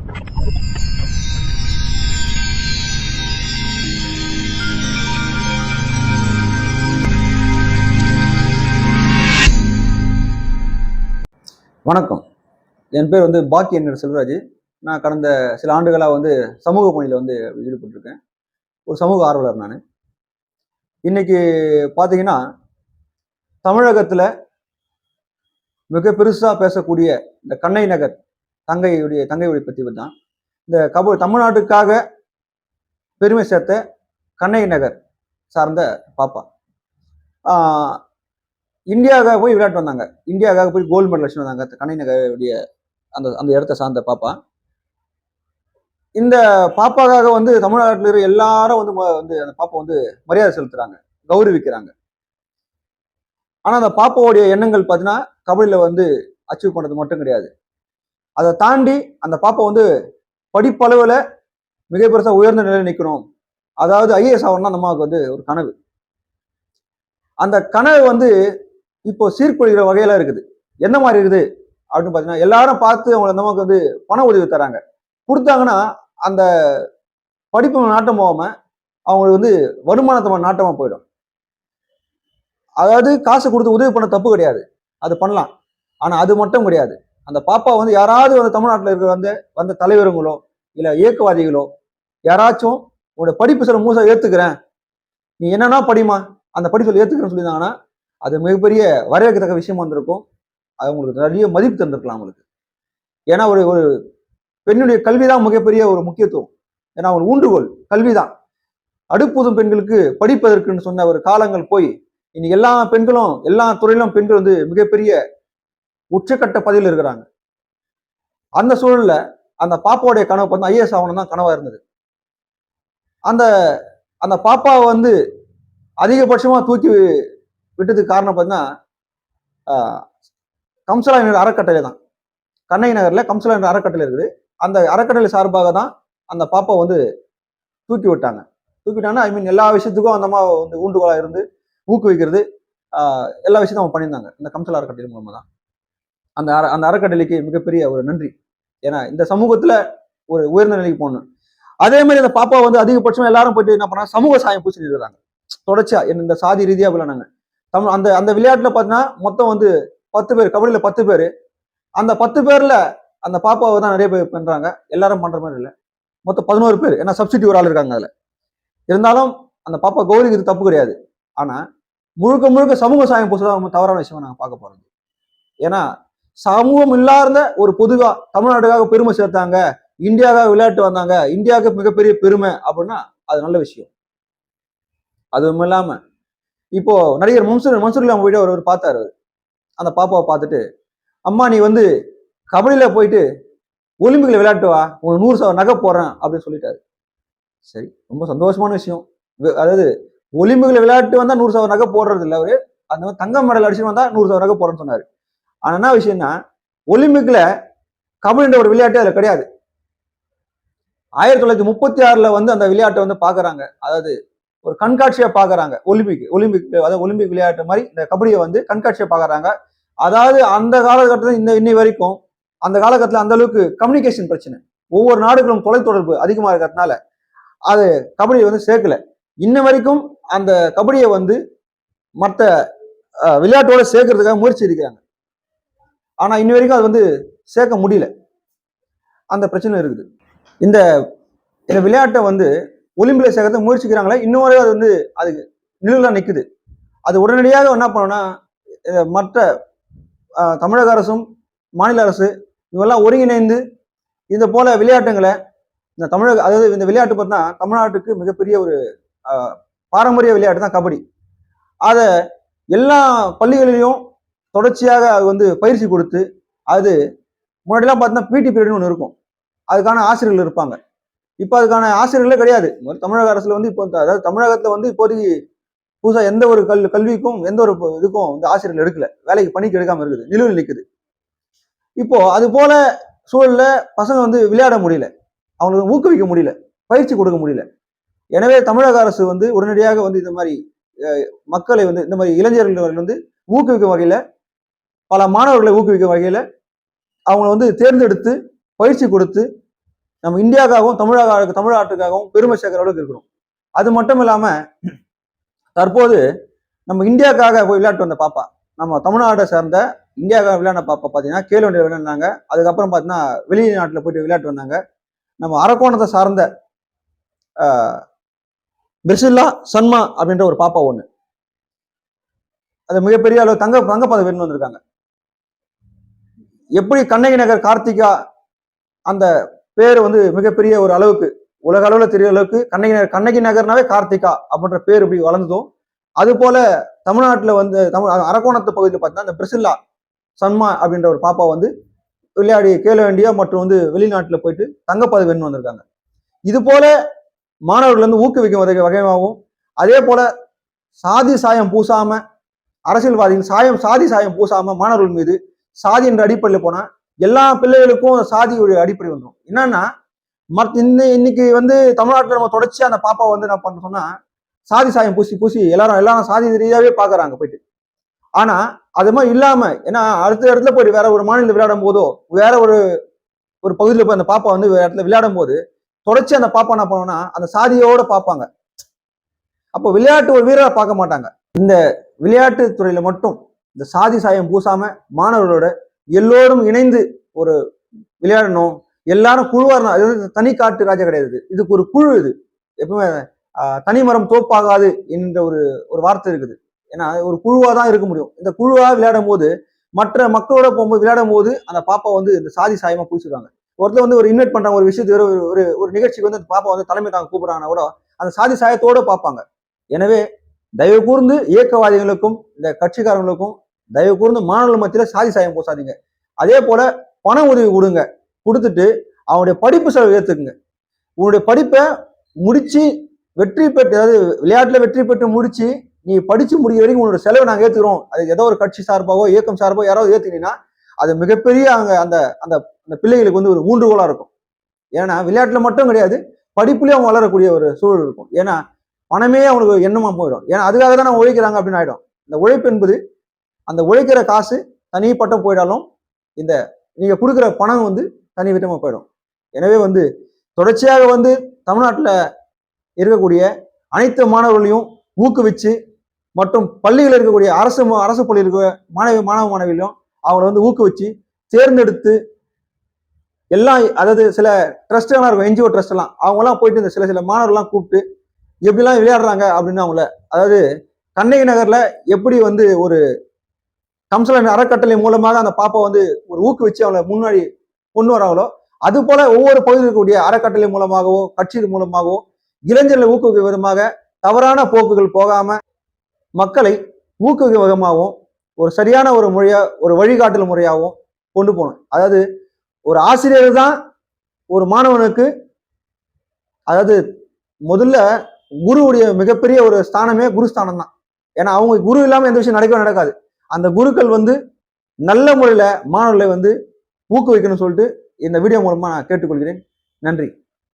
வணக்கம். என் பேர் வந்து பாக்கி என்கிற செல்வராஜ். நான் கடந்த சில ஆண்டுகளாக வந்து சமூக பணியில் வந்து ஈடுபட்டிருக்கேன். ஒரு சமூக ஆர்வலர் நான். இன்னைக்கு பார்த்தீங்கன்னா தமிழகத்தில் மிக பெருசாக பேசக்கூடிய இந்த கண்ணை நகர் தங்கையுடைய தங்கையுடைய பற்றி தான். இந்த கப தமிழ்நாட்டுக்காக பெருமை சேர்த்த கண்ணை நகர் சார்ந்த பாப்பா. இந்தியாவுக்காக போய் விளையாட்டு வந்தாங்க. இந்தியாவுக்காக போய் கோல்டு மெடல் வச்சுட்டு வந்தாங்க. கண்ணை நகருடைய அந்த அந்த இடத்த சார்ந்த பாப்பா. இந்த பாப்பாக்காக வந்து தமிழ்நாட்டில் இருக்கிற எல்லாரும் வந்து வந்து அந்த பாப்பா வந்து மரியாதை செலுத்துறாங்க. கௌரவிக்கிறாங்க. ஆனால் அந்த பாப்பாவுடைய எண்ணங்கள் பார்த்தீங்கன்னா கபடியில் வந்து அச்சீவ் பண்ணுறது மட்டும் கிடையாது. அதை தாண்டி அந்த பாப்பா வந்து படிப்பளவில் மிக பெருசாக உயர்ந்த நிலையில் நிற்கணும் அதாவது ஐஏஎஸ் ஆகணும்னா அந்த அம்மாவுக்கு வந்து ஒரு கனவு. அந்த கனவு வந்து இப்போ சீர்குலைகிற வகையில இருக்குது. என்ன மாதிரி இருக்குது? அப்படின்னு பார்த்தீங்கன்னா எல்லாரும் பார்த்து அவங்க அந்த அம்மாவுக்கு வந்து பண உதவி தராங்க. கொடுத்தாங்கன்னா அந்த படிப்பு நாட்டம் போகாமல் அவங்களுக்கு வந்து வருமானத்தை நாட்டமாக போயிடும். அதாவது காசு கொடுத்து உதவி பண்ண தப்பு கிடையாது. அது பண்ணலாம். ஆனால் அது மட்டும் கிடையாது. அந்த பாப்பா வந்து யாராவது வந்து தமிழ்நாட்டில் இருக்கிற வந்து வந்த தலைவருங்களோ இல்லை இயக்கவாதிகளோ யாராச்சும் உன்னோட படிப்பு சில மூசா ஏற்றுக்கிறேன் நீ என்னன்னா படிமா அந்த படிப்பில் ஏற்றுக்கிறேன்னு சொல்லியிருந்தாங்கன்னா அது மிகப்பெரிய வரவேற்கத்தக்க விஷயமா இருந்திருக்கும். அது உங்களுக்கு நிறைய மதிப்பு தந்திருக்கலாம் அவங்களுக்கு ஏன்னா ஒரு ஒரு பெண்ணுடைய கல்வி தான் மிகப்பெரிய ஒரு முக்கியத்துவம். ஏன்னா ஒரு ஊன்றுகோல் கல்வி தான் அடுப்புதும் பெண்களுக்கு படிப்பதற்குன்னு சொன்ன ஒரு காலங்கள் போய் இன்னைக்கு எல்லா பெண்களும் எல்லா துறையிலும் பெண்கள் வந்து மிகப்பெரிய உச்சக்கட்ட பதவியில் இருக்கிறாங்க. அந்த சூழல்ல அந்த பாப்பாவுடைய கனவு பார்த்தா ஐஏஎஸ் ஆகணும் தான் கனவா இருந்தது. அந்த அந்த பாப்பாவை வந்து அதிகபட்சமா தூக்கி விட்டதுக்கு காரணம் பார்த்தீங்கன்னா கம்சலா என்ற அறக்கட்டளை தான். கண்ணை நகரில் கம்சலா என்ற அறக்கட்டளை இருக்குது. அந்த அறக்கட்டளை சார்பாக தான் அந்த பாப்பா வந்து தூக்கி விட்டாங்க. தூக்கி விட்டாங்கன்னா ஐ மீன் எல்லா விஷயத்துக்கும் அந்த அம்மா வந்து ஊண்டுகோலாக இருந்து ஊக்குவிக்கிறது எல்லா விஷயத்தையும் அவங்க பண்ணியிருந்தாங்க. இந்த கம்சலா அறக்கட்டளை மூலமாக தான். அந்த அற அந்த அறக்கட்டளைக்கு மிகப்பெரிய ஒரு நன்றி. ஏன்னா இந்த சமூகத்துல ஒரு உயர்ந்த நிலைக்கு போகணும். அதே மாதிரி அந்த பாப்பா வந்து அதிகபட்சம் எல்லாரும் போயிட்டு என்ன பண்ணா சமூக சாயம் பூசி இருக்கிறாங்க தொடர்ச்சியா. என்ன இந்த சாதி ரீதியா விளையாடுனாங்க. தமிழ் அந்த அந்த விளையாட்டுல பார்த்தீங்கன்னா மொத்தம் வந்து பத்து பேர் கபடியில பத்து பேர். அந்த பத்து பேர்ல அந்த பாப்பாவை தான் நிறைய பேர் பண்றாங்க. எல்லாரும் பண்ற மாதிரி இல்லை. மொத்தம் பதினோரு பேர். ஏன்னா சப்சிடி ஒரு ஆள் இருக்காங்க அதுல. இருந்தாலும் அந்த பாப்பா கௌரிக்கு இது தப்பு கிடையாது. ஆனா முழுக்க முழுக்க சமூக சாயம் பூசதான் ரொம்ப தவறான விஷயமா நாங்க பார்க்க போறோம் ஏன்னா சமூகம் இல்லாத ஒரு பொதுவா தமிழ்நாட்டுக்காக பெருமை சேர்த்தாங்க இந்தியாவுக்காக விளையாட்டு வந்தாங்க இந்தியாவுக்கு மிகப்பெரிய பெருமை அப்படின்னா அது நல்ல விஷயம். அதுவும் இல்லாம இப்போ நடிகர் மன்சூர் மன்சூர்லாம் போயிட்டு அவர் பார்த்தாரு அந்த பாப்பாவை பார்த்துட்டு அம்மா நீ வந்து கபடியில போயிட்டு ஒலிம்பிக்ல விளையாட்டு வா உனக்கு நூறு சவ நகை போடுறேன் அப்படின்னு சொல்லிட்டாரு. சரி ரொம்ப சந்தோஷமான விஷயம். அதாவது ஒலிம்பிக்ல விளையாட்டு வந்தா நூறு சவ நகை போடுறது இல்லை அவரு. அந்த மாதிரி தங்க மெடல் அடிச்சுட்டு வந்தா நூறு சவ நகை போடுறேன்னு சொன்னாரு. ஆனால் என்ன விஷயம்னா ஒலிம்பிக்ல கபடின்ற ஒரு விளையாட்டு அதுல கிடையாது. ஆயிரத்தி தொள்ளாயிரத்தி முப்பத்தி ஆறுல வந்து அந்த விளையாட்டை வந்து பாக்குறாங்க. அதாவது ஒரு கண்காட்சியா பாக்குறாங்க. ஒலிம்பிக் ஒலிம்பிக் அதாவது ஒலிம்பிக் விளையாட்டு மாதிரி இந்த கபடியை வந்து கண்காட்சியா பாக்குறாங்க. அதாவது அந்த காலகட்டத்தில் இந்த இன்னை வரைக்கும் அந்த காலகட்டத்தில் அந்த அளவுக்கு கம்யூனிகேஷன் பிரச்சனை. ஒவ்வொரு நாடுகளும் தொலைத்தொடர்பு அதிகமாக இருக்கிறதுனால அது கபடியை வந்து சேர்க்கல. இன்ன வரைக்கும் அந்த கபடியை வந்து மற்ற விளையாட்டோட சேர்க்கறதுக்காக முயற்சி இருக்கிறாங்க ஆனா இன்ன வரைக்கும் அது வந்து சேர்க்க முடியல. அந்த பிரச்சனை இருக்குது. இந்த இந்த விளையாட்டை வந்து ஒலிம்பிக்ல சேர்க்கறதுக்கு முயற்சிக்கிறாங்களே இன்னும் வரைக்கும் அது வந்து அது நிழலாக நிற்குது அது உடனடியாக என்ன பண்ணணும்னா மற்ற தமிழக அரசும் மாநில அரசு இவெல்லாம் ஒருங்கிணைந்து இந்த போல விளையாட்டுங்களை இந்த தமிழக அதாவது இந்த விளையாட்டு பார்த்தா தமிழ்நாட்டுக்கு மிகப்பெரிய ஒரு பாரம்பரிய விளையாட்டு தான் கபடி. அதை எல்லா பள்ளிகளிலும் தொடர்ச்சியாக அது வந்து பயிற்சி கொடுத்து அது முன்னாடிலாம் பார்த்தீங்கன்னா பிடி பீரியட்னு ஒன்று இருக்கும். அதுக்கான ஆசிரியர்கள் இருப்பாங்க. இப்போ அதுக்கான ஆசிரியர்களே கிடையாது. தமிழக அரசில் வந்து இப்போ அதாவது தமிழகத்தில் வந்து இப்போதைக்கு புதுசாக எந்த ஒரு கல் கல்விக்கும் எந்த ஒரு இதுக்கும் வந்து ஆசிரியர்கள் எடுக்கல. வேலைக்கு பணிக்கு எடுக்காமல் இருக்குது. நிலுவையில் நிற்குது இப்போ அது போல சூழல்ல பசங்க வந்து விளையாட முடியல. அவங்களுக்கு ஊக்குவிக்க முடியல. பயிற்சி கொடுக்க முடியல. எனவே தமிழக அரசு வந்து உடனடியாக வந்து இந்த மாதிரி மக்களை வந்து இந்த மாதிரி இளைஞர்கள் வந்து ஊக்குவிக்கும் வகையில் பல மாணவர்களை ஊக்குவிக்கும் வகையில் அவங்கள வந்து தேர்ந்தெடுத்து பயிற்சி கொடுத்து நம்ம இந்தியாவுக்காகவும் தமிழக தமிழ்நாட்டுக்காகவும் பெருமை சேர்க்கிற அளவுக்கு இருக்கிறோம். அது மட்டும் இல்லாமல் தற்போது நம்ம இந்தியாவுக்காக போய் விளையாட்டு வந்த பாப்பா நம்ம தமிழ்நாட்டை சேர்ந்த இந்தியாவுக்காக விளையாட பாப்பா பார்த்தீங்கன்னா கேலோ இந்தியா விளையாடினாங்க அதுக்கப்புறம் பார்த்தீங்கன்னா வெளிநாட்டில் போயிட்டு விளையாட்டு வந்தாங்க. நம்ம அரக்கோணத்தை சார்ந்த ஆஹ், பிரிசில்லா சன்மா அப்படின்ற ஒரு பாப்பா ஒன்று அது மிகப்பெரிய அளவு தங்க தங்கப்பதம் வென்று வந்திருக்காங்க. எப்படி கண்ணகி நகர் கார்த்திகா அந்த பேர் வந்து மிகப்பெரிய ஒரு அளவுக்கு உலக அளவில் தெரிய அளவுக்கு கண்ணகி நகர் கண்ணகி நகர்னாவே கார்த்திகா அப்படின்ற பேர் இப்படி வளர்ந்ததும் அது போல தமிழ்நாட்டில் வந்து தமிழ் அரக்கோணத்து பகுதியில் பார்த்தீங்கன்னா அந்த பிரிசில்லா சன்மா அப்படின்ற ஒரு பாப்பா வந்து விளையாடி கேலோ இந்தியா மற்றும் வந்து வெளிநாட்டில் போயிட்டு தங்கப்பதவி வென்று வந்திருக்காங்க. இது போல மாணவர்கள் வந்து ஊக்குவிக்கும் வகை வகையாகவும் அதே போல சாதி சாயம் பூசாம அரசியல்வாதிகள் சாயம் சாதி சாயம் பூசாம மாணவர்கள் மீது சாதி என்ற அடிப்படையில் போனா எல்லா பிள்ளைகளுக்கும் சாதியுடைய அடிப்படை வந்துடும் என்னன்னா மற்ற இன்னை இன்னைக்கு வந்து தமிழ்நாட்டில் நம்ம தொடர்ச்சியா அந்த பாப்பாவை வந்து என்ன பண்ண சொன்னா சாதி சாயம் பூசி பூசி எல்லாரும் எல்லாரும் சாதி ரீதியாவே பாக்குறாங்க போயிட்டு. ஆனா அது மாதிரி இல்லாம ஏன்னா அடுத்த இடத்துல போயிட்டு வேற ஒரு மாநிலத்தில் விளையாடும் போதோ வேற ஒரு ஒரு பகுதியில் போய் அந்த பாப்பா வந்து வேற இடத்துல விளையாடும் போது தொடர்ச்சி அந்த பாப்பா என்ன பண்ணுவோம்னா அந்த சாதியோட பார்ப்பாங்க அப்போ விளையாட்டு ஒரு வீரரை பார்க்க மாட்டாங்க. இந்த விளையாட்டு துறையில மட்டும் இந்த சாதி சாயம் பூசாம மாணவர்களோட எல்லோரும் இணைந்து ஒரு விளையாடணும். எல்லாரும் குழுவா இருந்தா அது வந்து தனி காட்டு ராஜா கிடையாது இதுக்கு ஒரு குழு இது. எப்பவுமே தனி மரம் தோப்பாகாது என்ற ஒரு ஒரு வார்த்தை இருக்குது. ஏன்னா ஒரு குழுவா தான் இருக்க முடியும். இந்த குழுவா விளையாடும் போது மற்ற மக்களோட போகும்போது விளையாடும் போது அந்த பாப்பா வந்து இந்த சாதி சாயமா பூசிடுவாங்க ஒருத்தர் வந்து ஒரு இன்வைட் பண்றாங்க ஒரு விஷயத்து ஒரு ஒரு ஒரு நிகழ்ச்சிக்கு வந்து அந்த பாப்பா வந்து தலைமை தாங்க கூப்பிடுறாங்கன்னா கூட அந்த சாதி சாயத்தோட பார்ப்பாங்க எனவே தயவு கூர்ந்து இயக்கவாதிகளுக்கும் இந்த கட்சிக்காரங்களுக்கும் தயவு கூர்ந்து மாணவர்கள் மத்தியில் சாதி சாயம் பூசாதீங்க. அதே போல பண உதவி கொடுங்க. கொடுத்துட்டு அவனுடைய படிப்பு செலவு ஏற்றுக்குங்க உன்னுடைய படிப்பை முடிச்சு வெற்றி பெற்று அதாவது விளையாட்டில் வெற்றி பெற்று முடிச்சு நீ படிச்சு முடிக்கிற வரைக்கும் உன்னோட செலவை நாங்கள் ஏற்றுக்கிறோம் அது ஏதோ ஒரு கட்சி சார்பாகவோ இயக்கம் சார்பாவோ யாராவது ஏத்துக்கிட்டீங்கன்னா அது மிகப்பெரிய அங்கே அந்த அந்த அந்த பிள்ளைகளுக்கு வந்து ஒரு ஊன்றுகோலாக இருக்கும். ஏன்னா விளையாட்டில் மட்டும் கிடையாது படிப்புலேயும் அவங்க வளரக்கூடிய ஒரு சூழல் இருக்கும். ஏன்னா பணமே அவனுக்கு எண்ணமாக போயிடும். ஏன்னா அதுக்காக தான் நான் உழைக்கிறாங்க அப்படின்னு ஆயிடும். இந்த உழைப்பு என்பது அந்த உழைக்கிற காசு தனிப்பட்ட போயிடாலும் இந்த நீங்க கொடுக்குற பணம் வந்து தனி விதமாக போயிடும். எனவே வந்து தொடர்ச்சியாக வந்து தமிழ்நாட்டில் இருக்கக்கூடிய அனைத்து மாணவர்களையும் ஊக்குவிச்சு மற்றும் பள்ளியில் இருக்கக்கூடிய அரசு அரசு பள்ளியில் இருக்க மாணவி மாணவ மாணவிகளையும் அவங்கள வந்து ஊக்குவிச்சு தேர்ந்தெடுத்து எல்லாம் அதாவது சில ட்ரஸ்ட்லாம் இருக்கும் என்ஜிஓ ட்ரஸ்ட் எல்லாம் அவங்கெல்லாம் போயிட்டு இந்த சில சில மாணவர்கள்லாம் கூப்பிட்டு எப்படிலாம் விளையாடுறாங்க அப்படின்னு அவங்கள அதாவது கண்ணகி நகர்ல எப்படி வந்து ஒரு கம்சலன் அறக்கட்டளை மூலமாக அந்த பாப்பா வந்து ஒரு ஊக்குவிச்சு அவளை முன்னாடி கொண்டு வராங்களோ அது போல ஒவ்வொரு பகுதியில் இருக்கக்கூடிய அறக்கட்டளை மூலமாகவோ கட்சி மூலமாகவோ இளைஞர்களை ஊக்குவிக்க விதமாக தவறான போக்குகள் போகாம மக்களை ஊக்குவிக்க விதமாகவும் ஒரு சரியான ஒரு மொழியா ஒரு வழிகாட்டல் முறையாகவும் கொண்டு போகணும். அதாவது ஒரு ஆசிரியர் தான் ஒரு மாணவனுக்கு அதாவது முதல்ல குருவுடைய மிகப்பெரிய ஒரு ஸ்தானமே குருஸ்தானம் தான் ஏன்னா அவங்க குரு இல்லாமல் எந்த விஷயம் நடக்கவே நடக்காது. அந்த குருக்கள் வந்து நல்ல முறையில் மாணவர்களை வந்து ஊக்குவிக்கணும்னு சொல்லிட்டு இந்த வீடியோ மூலமாக நான் கேட்டுக்கொள்கிறேன். நன்றி.